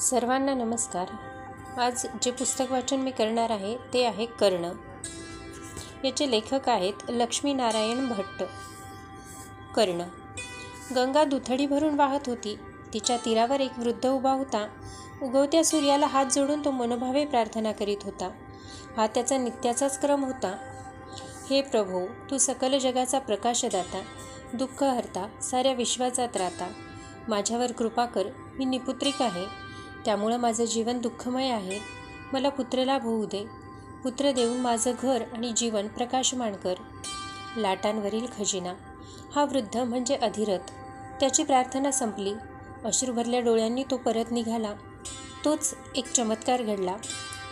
सर्वांना नमस्कार. आज जे पुस्तक वाचन मी करणार आहे ते आहे कर्ण. याचे लेखक आहेत लक्ष्मीनारायण भट्ट. कर्ण. गंगा दुथडी भरून वाहत होती. तिच्या तीरावर एक वृद्ध उभा होता. उगवत्या सूर्याला हात जोडून तो मनोभावे प्रार्थना करीत होता. हा त्याचा नित्याचाच क्रम होता. हे प्रभो तू सकल जगाचा प्रकाशदाता दुःख हरता साऱ्या विश्वाचा त्राता माझ्यावर कृपा कर मी निपुत्रिक आहे. त्यामुळं माझं जीवन दुःखमय आहे. मला पुत्रलाभ होऊ दे. पुत्र देऊन माझं घर आणि जीवन प्रकाशमान कर लाटांवरील खजिना. हा वृद्ध म्हणजे अधिरथ. त्याची प्रार्थना संपली. अश्रू भरल्या डोळ्यांनी तो परत निघाला. तोच एक चमत्कार घडला.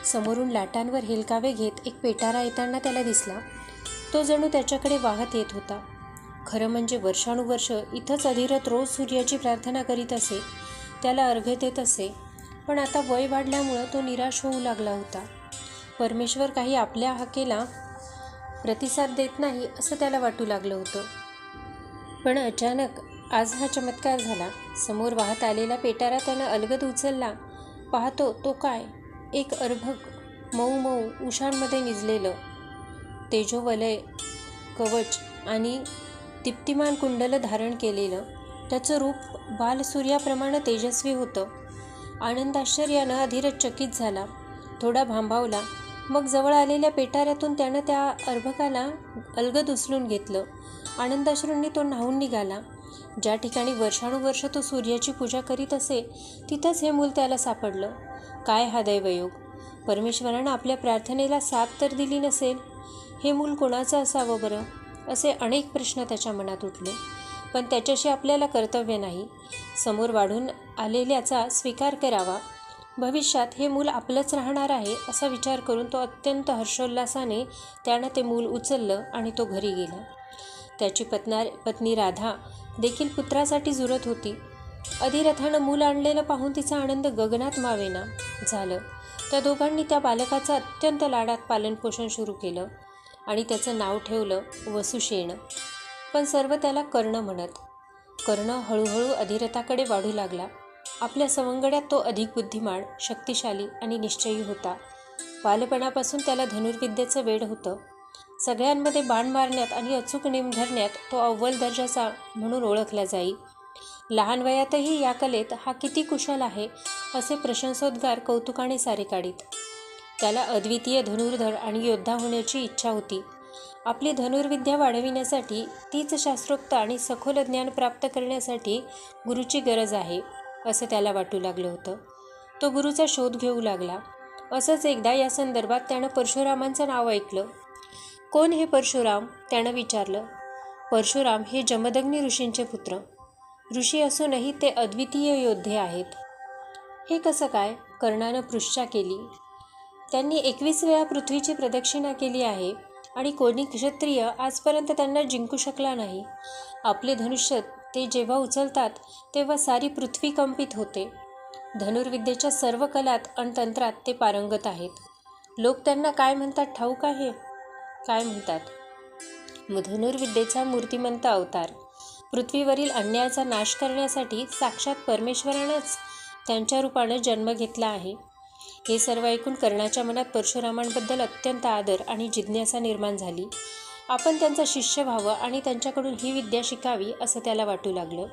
समोरून लाटांवर हेलकावे घेत एक पेटारा येताना त्याला दिसला. तो जणू त्याच्याकडे वाहत येत होता. खरं म्हणजे वर्षानुवर्ष इथंच अधिरथ रोज सूर्याची प्रार्थना करीत असे. त्याला अर्घ्य देत असे. पण आता वय वाढल्यामुळं तो निराश होऊ लागला होता. परमेश्वर काही आपल्या हाकेला प्रतिसाद देत नाही असं त्याला वाटू लागलं होतं. पण अचानक आज हा चमत्कार झाला. समोर वाहत आलेला पेटारा त्यानं अलगद उचलला. पाहतो तो काय? एक अर्भक मऊ मऊ उषांमध्ये निजलेलं. तेजोवलय कवच आणि दीप्तिमान कुंडलं धारण केलेलं. त्याचं रूप बालसूर्याप्रमाणे तेजस्वी होतं. आनंदाश्चर्यानं अधीरच चकित झाला. थोडा भांबावला. मग जवळ आलेल्या पेटाऱ्यातून त्यानं त्या अर्भकाला अलगद उचलून घेतलं. आनंदाश्रूंनी तो न्हावून निघाला. ज्या ठिकाणी वर्षानुवर्ष तो सूर्याची पूजा करीत असे तिथंच हे मूल त्याला सापडलं. काय हा दैवयोग? परमेश्वरानं आपल्या प्रार्थनेला साथ तर दिली नसेल? हे मूल कोणाचं असावं बरं? असे अनेक प्रश्न त्याच्या मनात उठले. पण त्याच्याशी आपल्याला कर्तव्य नाही. समोर वाढून आलेल्याचा स्वीकार करावा. भविष्यात हे मूल आपलंच राहणार आहे असा विचार करून तो अत्यंत हर्षोल्लासाने त्यानं ते मूल उचललं आणि तो घरी गेला. त्याची पत्ना पत्नी राधा देखील पुत्रासाठी जुरत होती. अधिरथानं मूल आणलेलं पाहून तिचा आनंद गगनात मावेना झालं. त्या दोघांनी त्या बालकाचं अत्यंत लाडात पालनपोषण सुरू केलं आणि त्याचं नाव ठेवलं वसुशेण. पण सर्व त्याला कर्ण म्हणत. कर्ण हळूहळू अधिरथाकडे वाढू लागला. आपल्या सवंगड्यात तो अधिक बुद्धिमान शक्तिशाली आणि निश्चयी होता. बालपणापासून त्याला धनुर्विद्येचं वेड होतं. सगळ्यांमध्ये बाण मारण्यात आणि अचूक नेम धरण्यात तो अव्वल दर्जाचा म्हणून ओळखला जाई. लहान वयातही या कलेत हा किती कुशल आहे असे प्रशंसोद्गार कौतुकाने सारे काढीत त्याला अद्वितीय धनुर्धर आणि योद्धा होण्याची इच्छा होती. आपली धनुर्विद्या वाढविण्यासाठी तीच शास्त्रोक्त आणि सखोल ज्ञान प्राप्त करण्यासाठी गुरुची गरज आहे असं त्याला वाटू लागलं होतं. तो गुरुचा शोध घेऊ लागला. असंच एकदा या संदर्भात त्यानं परशुरामांचं नाव ऐकलं. कोण हे परशुराम? त्यानं विचारलं. परशुराम हे जमदग्नी ऋषींचे पुत्र. ऋषी असूनही ते अद्वितीय योद्धे आहेत. हे कसं काय? कर्णानं पृष्ठा केली. त्यांनी एकवीस वेळा पृथ्वीची प्रदक्षिणा केली आहे. आणि कोणी क्षत्रिय आजपर्यंत त्यांना जिंकू शकला नाही. आपले धनुष्य ते जेव्हा उचलतात तेव्हा सारी पृथ्वी कंपित होते. धनुर्विद्येच्या सर्व कलात आणि तंत्रात ते पारंगत आहेत. लोक त्यांना काय म्हणतात ठाऊक आहे? काय म्हणतात? धनुर्विद्येचा मूर्तिमंत अवतार पृथ्वीवरील अन्यायाचा नाश करण्यासाठी साक्षात परमेश्वरानंच त्यांच्या रूपानं जन्म घेतला आहे. हे सर्व ऐकून कर्णाच्या मनात परशुरामांबद्दल अत्यंत आदर आणि जिज्ञासा निर्माण झाली. आपण त्यांचा शिष्य व्हावं आणि त्यांच्याकडून ही विद्या शिकावी असं त्याला वाटू लागलं.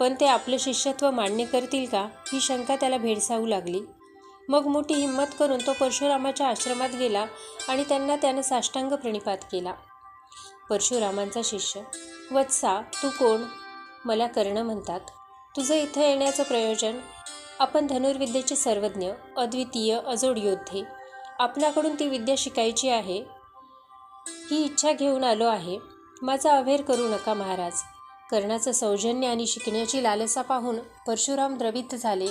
पण ते आपलं शिष्यत्व मान्य करतील का ही शंका त्याला भेडसावू लागली. मग मोठी हिंमत करून तो परशुरामाच्या आश्रमात गेला आणि त्यांना त्यानं साष्टांग प्रणिपात केला. परशुरामांचा शिष्य वत्सा तू कोण? मला कर्ण म्हणतात. तुझं इथं येण्याचं प्रयोजन? आपण धनुर्विद्येचे सर्वज्ञ अद्वितीय अजोड योद्धे आपल्याकडून ती विद्या शिकायची आहे ही इच्छा घेऊन आलो आहे माझा अभेर करू नका महाराज. कर्णाचं सौजन्य आणि शिकण्याची लालसा पाहून परशुराम द्रवित झाले.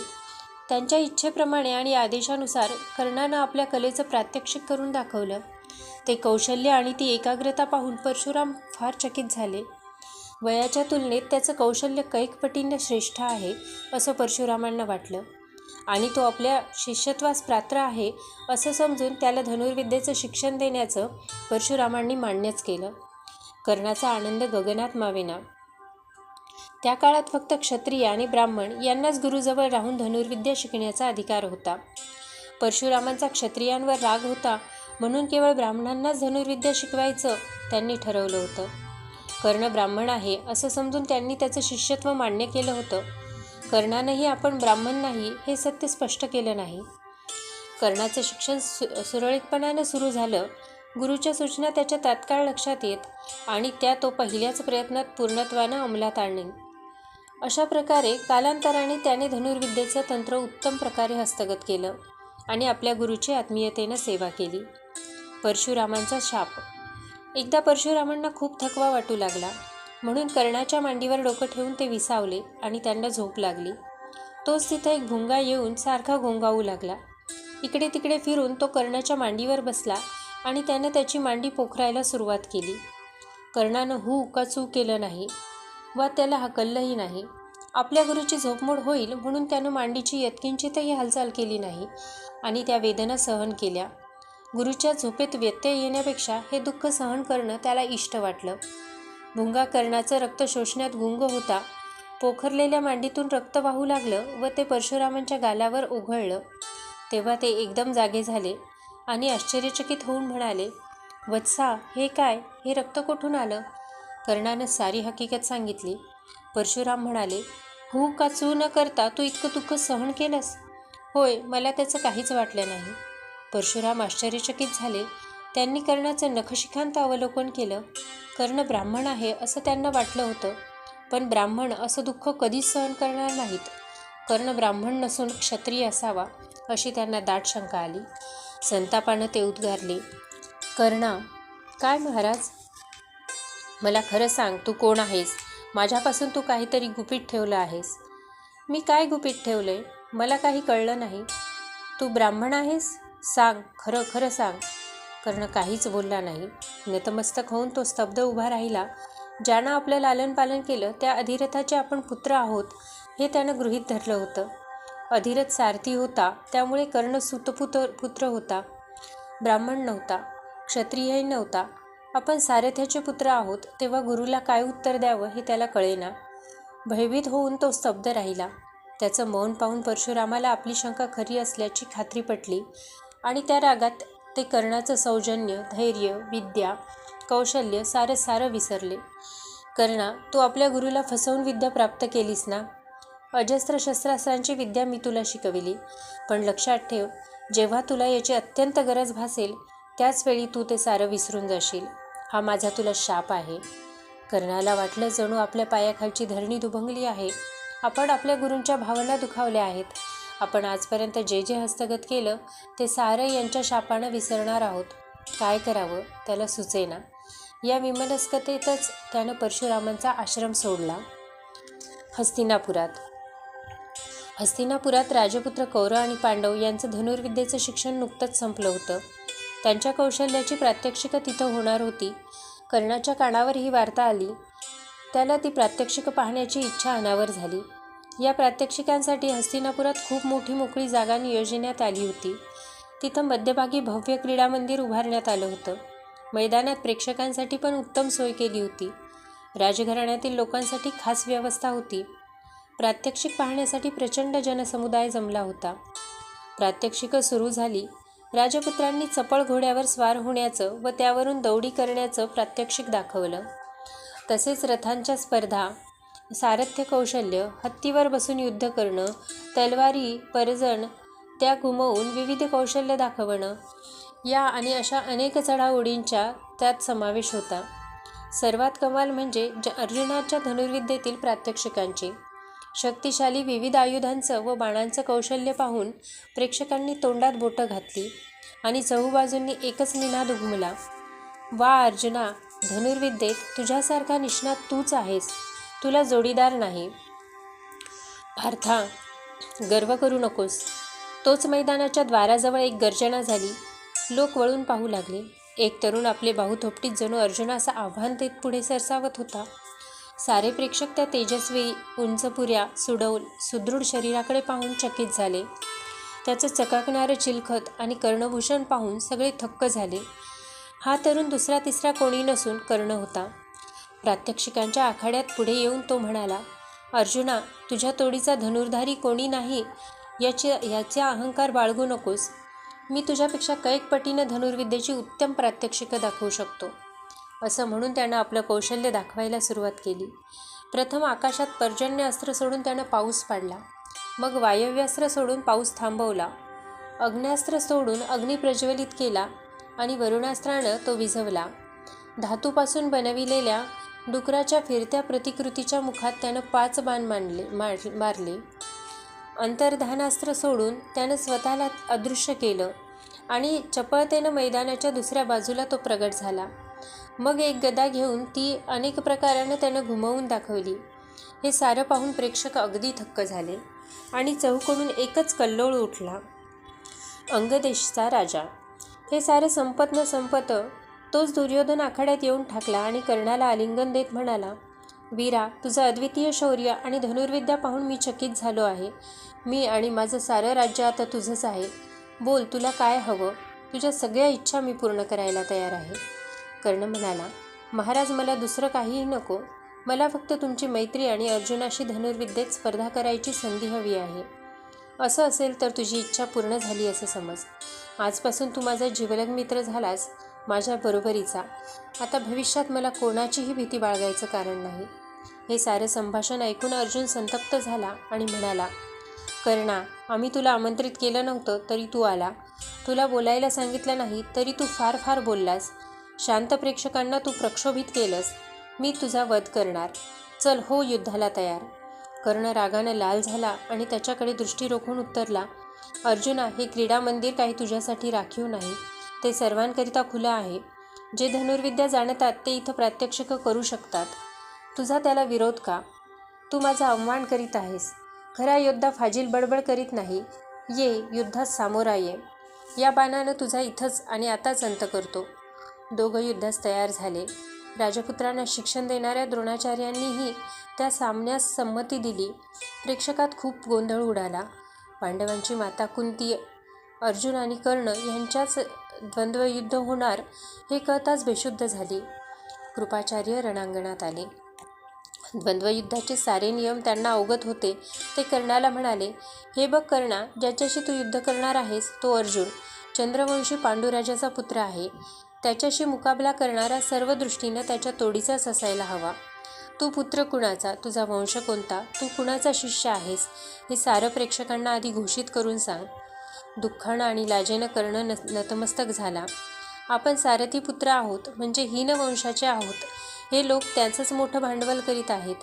त्यांच्या इच्छेप्रमाणे आणि आदेशानुसार कर्णानं आपल्या कलेचं प्रात्यक्षिक करून दाखवलं. ते कौशल्य आणि ती एकाग्रता पाहून परशुराम फार चकित झाले. वयाच्या तुलनेत त्याचं कौशल्य कैकपटींना श्रेष्ठ आहे असं परशुरामांना वाटलं. आणि तो आपल्या शिष्यत्वास पात्र आहे असं समजून त्याला धनुर्विद्येचं शिक्षण देण्याचं परशुरामांनी मान्यच केलं. कर्णाचा आनंद गगनात मावेना. त्या काळात फक्त क्षत्रिय आणि ब्राह्मण यांनाच गुरुजवळ राहून धनुर्विद्या शिकण्याचा अधिकार होता. परशुरामांचा क्षत्रियांवर राग होता म्हणून केवळ ब्राह्मणांनाच धनुर्विद्या शिकवायचं त्यांनी ठरवलं होतं. कर्ण ब्राह्मण आहे असं समजून त्यांनी त्याचं शिष्यत्व मान्य केलं होतं. कर्णानंही आपण ब्राह्मण नाही हे सत्य स्पष्ट केलं नाही. कर्णाचं शिक्षण सु सुरळीतपणानं सुरू झालं. गुरुच्या सूचना त्याच्या तात्काळ लक्षात येत आणि त्या तो पहिल्याच प्रयत्नात पूर्णत्वानं अंमलात आणणे अशा प्रकारे कालांतराने त्याने धनुर्विद्येचं तंत्र उत्तम प्रकारे हस्तगत केलं आणि आपल्या गुरुची आत्मीयतेनं सेवा केली. परशुरामांचा शाप एकदा परशुरामांना खूप थकवा वाटू लागला. म्हणून कर्णाच्या मांडीवर डोकं ठेवून ते विसावले आणि त्यांना झोप लागली. तोच तिथं एक भुंगा येऊन सारखा घोंगावू लागला. इकडे तिकडे फिरून तो कर्णाच्या मांडीवर बसला आणि त्यानं त्याची मांडी पोखरायला सुरुवात केली. कर्णानं हू उकाचू केलं नाही वा त्याला हकललंही नाही. आपल्या गुरुची झोपमोड होईल म्हणून त्यानं मांडीची यत्किंचितही हालचाल केली नाही आणि त्या वेदना सहन केल्या. गुरुच्या झोपेत व्यत्यय येण्यापेक्षा हे दुःख सहन करणं त्याला इष्ट वाटलं. भुंगा कर्णाचं रक्त शोषण्यात गुंग होता. पोखरलेल्या मांडीतून रक्त वाहू लागलं व ते परशुरामांच्या गालावर ओघळलं तेव्हा ते एकदम जागे झाले आणि आश्चर्यचकित होऊन म्हणाले वत्सा हे काय? हे रक्त कुठून आलं? कर्णानं सारी हकीकत सांगितली. परशुराम म्हणाले हू का चू न करता तू इतकं दुःख सहन केलंस? होय मला त्याचं काहीच वाटलं नाही. परशुराम आश्चर्यचकित झाले. त्यांनी कर्णाचं नखशिखांत अवलोकन केलं. कर्ण ब्राह्मण आहे असं त्यांना वाटलं होतं. पण ब्राह्मण असं दुःख कधीच सहन करणार नाहीत. कर्ण ब्राह्मण नसून क्षत्रिय असावा अशी त्यांना दाट शंका आली. संतापानं ते उद्गारले कर्णा काय महाराज? मला खरं सांग तू कोण आहेस? माझ्यापासून तू काहीतरी गुपित ठेवलं आहेस. मी काय गुपित ठेवलं आहे मला काही कळलं नाही. तू ब्राह्मण आहेस? सांग खरं खरं सांग. कर्ण काहीच बोलला नाही. नतमस्तक होऊन तो स्तब्ध उभा राहिला. ज्यानं आपलं लालनपालन केलं त्या अधिरथाचे आपण पुत्र आहोत हे त्यानं गृहीत धरलं होतं. अधिरथ सारथी होता त्यामुळे कर्ण सुतपुत्र पुत्र होता. ब्राह्मण नव्हता क्षत्रियही नव्हता. आपण सारथ्याचे पुत्र आहोत तेव्हा गुरुला काय उत्तर द्यावं हे त्याला कळेना. भयभीत होऊन तो स्तब्ध राहिला. त्याचं मौन पाहून परशुरामाला आपली शंका खरी असल्याची खात्री पटली. आणि त्या रागात ते कर्णाचं सौजन्य धैर्य विद्या कौशल्य सारं सारं विसरले. कर्णा तू आपल्या गुरुला फसवून विद्या प्राप्त केलीस ना? अजस्त्र शस्त्रास्त्रांची विद्या मी तुला शिकविली. पण लक्षात ठेव जेव्हा तुला याची अत्यंत गरज भासेल त्याचवेळी तू ते सारं विसरून जाशील. हा माझा तुला शाप आहे. कर्णाला वाटलं जणू आपल्या पायाखालची धरणी दुभंगली आहे. आपण आपल्या गुरूंच्या भावना दुखावल्या आहेत. आपण आजपर्यंत जे जे हस्तगत केलं ते सारं यांच्या शापानं विसरणार आहोत. काय करावं? त्याला सुचेना. या विमनस्कतेतच त्यानं परशुरामांचा आश्रम सोडला. हस्तिनापुरात. हस्तिनापुरात राजपुत्र कौरव आणि पांडव यांचं धनुर्विद्येचं शिक्षण नुकतंच संपलं होतं. त्यांच्या कौशल्याची प्रात्यक्षिकं तिथं होणार होती. कर्णाच्या कानावर ही वार्ता आली. त्याला ती प्रात्यक्षिकं पाहण्याची इच्छा अनावर झाली. या प्रात्यक्षिकांसाठी हस्तिनापुरात खूप मोठी मोकळी जागा नियोजण्यात आली होती. तिथं मध्यभागी भव्य क्रीडा मंदिर उभारण्यात आलं होतं. मैदानात प्रेक्षकांसाठी पण उत्तम सोय केली होती. राजघराण्यातील लोकांसाठी खास व्यवस्था होती. प्रात्यक्षिक पाहण्यासाठी प्रचंड जनसमुदाय जमला होता. प्रात्यक्षिकं सुरू झाली. राजपुत्रांनी चपळ घोड्यावर स्वार होण्याचं व त्यावरून दौडी करण्याचं प्रात्यक्षिक दाखवलं. तसेच रथांच्या स्पर्धा सारथ्य कौशल्य हत्तीवर बसून युद्ध करणं तलवारी परजण त्या घुमवून विविध कौशल्य दाखवणं या आणि अशा अनेक चढाओढींचा त्यात समावेश होता. सर्वात कमाल म्हणजे ज अर्जुनाच्या धनुर्विद्येतील प्रात्यक्षिकांची. शक्तिशाली विविध आयुधांचं व बाणांचं कौशल्य पाहून प्रेक्षकांनी तोंडात बोटं घातली आणि चहूबाजूंनी एकच निनाद उघमला वा अर्जुना धनुर्विद्येत तुझ्यासारखा निष्णात तूच आहेस. तुला जोडीदार नाही. पार्था गर्व करू नकोस. तोच मैदानाच्या द्वाराजवळ एक गर्जना झाली. लोक वळून पाहू लागले. एक तरुण आपले बाहू थोपटीत जणू अर्जुनाचं आव्हान देत पुढे सरसावत होता. सारे प्रेक्षक त्या तेजस्वी उंचपुऱ्या सुडौल सुदृढ शरीराकडे पाहून चकित झाले. त्याचं चकाकणारं चिलखत आणि कर्णभूषण पाहून सगळे थक्क झाले. हा तरुण दुसरा तिसरा कोणी नसून कर्ण होता. प्रात्यक्षिकांच्या आखाड्यात पुढे येऊन तो म्हणाला अर्जुना तुझ्या तोडीचा धनुर्धारी कोणी नाही याची याचा अहंकार बाळगू नकोस. मी तुझ्यापेक्षा कैक पटीनं धनुर्विद्येची उत्तम प्रात्यक्षिकं दाखवू शकतो. असं म्हणून त्यानं आपलं कौशल्य दाखवायला सुरुवात केली. प्रथम आकाशात पर्जन्य अस्त्र सोडून त्यानं पाऊस पाडला. मग वायव्यास्त्र सोडून पाऊस थांबवला. अग्न्यास्त्र सोडून अग्नी प्रज्वलित केला आणि वरुणास्त्रानं तो विझवला. धातूपासून बनविलेल्या डुकराच्या फिरत्या प्रतिकृतीच्या मुखात त्यानं पाच बाण मांडले मार मारले. अंतर्धानास्त्र सोडून त्यानं स्वतःला अदृश्य केलं आणि चपळतेनं मैदानाच्या दुसऱ्या बाजूला तो प्रगट झाला. मग एक गदा घेऊन ती अनेक प्रकारानं त्यानं घुमवून दाखवली. हे सारं पाहून प्रेक्षक अगदी थक्क झाले आणि चहूकडून एकच कल्लोळ उठला. अंगदेशचा राजा. हे सारं संपत न संपत तोच दुर्योधन आखाड्यात येऊन ठाकला आणि कर्णाला आलिंगन देत म्हणाला वीरा तुझं अद्वितीय शौर्य आणि धनुर्विद्या पाहून मी चकित झालो आहे. मी आणि माझं सारं राज्य आता तुझंच आहे. बोल तुला काय हवं? तुझ्या सगळ्या इच्छा मी पूर्ण करायला तयार आहे. कर्ण म्हणाला महाराज मला दुसरं काहीही नको. मला फक्त तुमची मैत्री आणि अर्जुनाशी धनुर्विद्येत स्पर्धा करायची संधी हवी आहे. असं असेल तर तुझी इच्छा पूर्ण झाली असं समज. आजपासून तू माझा जीवलग मित्र झालास. माझ्या बरोबरीचा. आता भविष्यात मला कोणाचीही भीती बाळगायचं कारण नाही. हे सारं संभाषण ऐकून अर्जुन संतप्त झाला आणि म्हणाला कर्णा आम्ही तुला आमंत्रित केलं नव्हतं तरी तू आला. तुला बोलायला सांगितलं नाही तरी तू फार फार बोललास. शांत प्रेक्षकांना तू प्रक्षोभित केलंस. मी तुझा वध करणार. चल हो युद्धाला तयार. कर्ण रागानं लाल झाला आणि त्याच्याकडे दृष्टी रोखून उत्तरला अर्जुना हे क्रीडा मंदिर काही तुझ्यासाठी राखीव नाही. ते सर्वांकरिता खुलं आहे. जे धनुर्विद्या जाणतात ते इथं प्रात्यक्षिकं करू शकतात. तुझा त्याला विरोध का? तू माझा अवमान करीत आहेस. खरा योद्धा फाजील बडबड करीत नाही. ये युद्धात सामोरा ये. या बाणानं तुझा इथंच आणि आताच अंत करतो. दोघं युद्धास तयार झाले. राजपुत्रांना शिक्षण देणाऱ्या द्रोणाचार्यांनीही त्या सामन्यास संमती दिली. प्रेक्षकात खूप गोंधळ उडाला. पांडवांची माता कुंती अर्जुन आणि कर्ण यांच्याच द्वंद्वयुद्ध होणार हे कळताच बेशुद्ध झाली. कृपाचार्य रणांगणात आले. द्वंद्वयुद्धाचे सारे नियम त्यांना अवगत होते. ते कर्णाला म्हणाले हे बघ कर्णा ज्याच्याशी तू युद्ध करणार आहेस तो अर्जुन. चंद्रवंशी पांडुराजाचा पुत्र आहे. त्याच्याशी मुकाबला करणारा सर्व दृष्टीनं त्याच्या तोडीचाच असायला हवा. तू पुत्र कुणाचा? तुझा वंश कोणता? तू कुणाचा शिष्य आहेस? हे सारं प्रेक्षकांना आधी घोषित करून सांग. दुःखानं आणि लाजेनं कर्ण न नतमस्तक झाला. आपण सारथी पुत्र आहोत म्हणजे हीन वंशाचे आहोत. हे लोक त्यांचंच मोठं भांडवल करीत आहेत.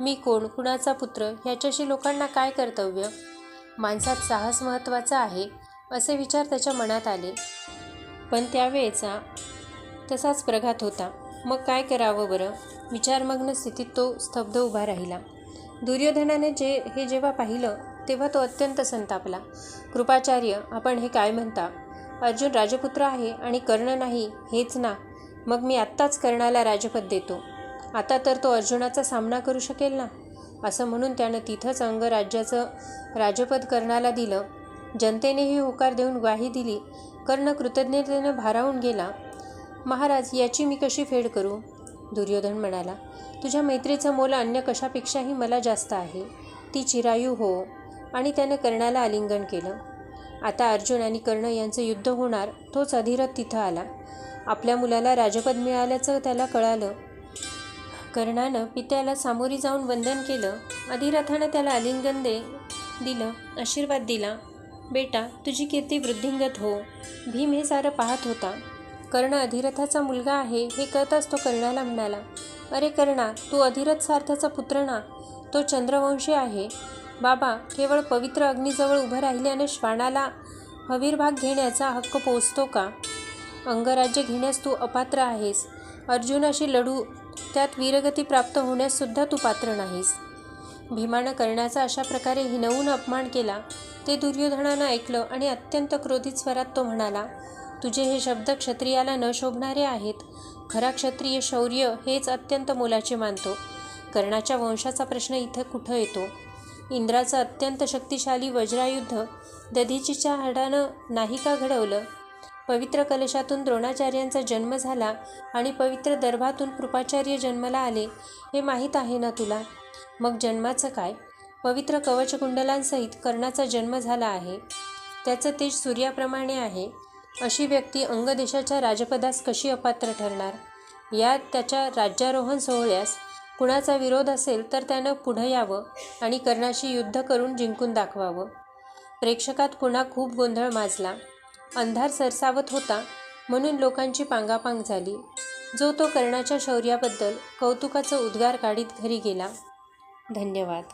मी कोण? कुणाचा पुत्र? ह्याच्याशी लोकांना काय कर्तव्य? माणसात साहस महत्त्वाचा आहे असे विचार त्याच्या मनात आले. पण त्यावेळेचा तसाच प्रघात होता. मग काय करावं बरं? विचारमग्न स्थितीत तो स्तब्ध उभा राहिला. दुर्योधनाने जे हे जेव्हा पाहिलं तेव्हा तो अत्यंत संतापला. कृपाचार्य आपण हे काय म्हणता? अर्जुन राजपुत्र आहे आणि कर्ण नाही हेच ना. मग मी आत्ताच कर्णाला राजपद देतो. आता तर तो अर्जुनाचा सामना करू शकेल ना? असं म्हणून त्यानं तिथंच अंगराज्याचं राजपद कर्णाला दिलं. जनतेनेही होकार देऊन ग्वाही दिली. कर्ण कृतज्ञतेनं भारावून गेला. महाराज याची मी कशी फेड करू? दुर्योधन म्हणाला. तुझ्या मैत्रीचं मोल अन्य कशापेक्षाही मला जास्त आहे. ती चिरायू हो. आणि त्यानं कर्णाला आलिंगन केलं. आता अर्जुन आणि कर्ण यांचं युद्ध होणार तोच अधिरथ तिथं आला. आपल्या मुलाला राजपद मिळाल्याचं त्याला कळालं. कर्णानं पित्याला सामोरी जाऊन वंदन केलं. अधिरथानं त्याला आलिंगन दे दिलं आशीर्वाद दिला. बेटा तुझी कीर्ती वृद्धिंगत हो. भीम हे सारं पाहत होता. कर्ण अधिरथाचा मुलगा आहे हे कळताच तो कर्णाला म्हणाला अरे कर्णा तू अधिरथ सार्थाचा पुत्र ना. तो चंद्रवंशी आहे. बाबा केवळ पवित्र अग्नीजवळ उभं राहिल्याने श्वानाला हवीरभाग घेण्याचा हक्क पोचतो का? अंगराज्य घेण्यास तू अपात्र आहेस. अर्जुनाशी लढू त्यात वीरगती प्राप्त होण्याससुद्धा तू पात्र नाहीस. भीमानं कर्णाचा अशा प्रकारे हिनवून अपमान केला. ते दुर्योधनानं ऐकलं आणि अत्यंत क्रोधित स्वरात तो म्हणाला तुझे हे शब्द क्षत्रियाला न शोभणारे आहेत. खरा क्षत्रिय शौर्य हेच अत्यंत मोलाचे मानतो. कर्णाच्या वंशाचा प्रश्न इथं कुठं येतो? इंद्राचं अत्यंत शक्तिशाली वज्रायुद्ध दधीचीच्या हाडानं नाही का घडवलं? पवित्र कलशातून द्रोणाचार्यांचा जन्म झाला आणि पवित्र दर्भातून कृपाचार्य जन्माला आले हे माहीत आहे ना तुला? मग जन्माचं काय? पवित्र कवचकुंडलांसहित कर्णाचा जन्म झाला आहे. त्याचं तेज सूर्याप्रमाणे आहे. अशी व्यक्ती अंगदेशाच्या राजपदास कशी अपात्र ठरणार? या त्याच्या राज्यारोहण सोहळ्यास कुणाचा विरोध असेल तर त्यानं पुढं यावं आणि कर्णाशी युद्ध करून जिंकून दाखवावं. प्रेक्षकात पुन्हा खूप गोंधळ माजला. अंधार सरसावत होता म्हणून लोकांची पांगापांग झाली. जो तो कर्णाच्या शौर्याबद्दल कौतुकाचं उद्गार काढीत घरी गेला. धन्यवाद.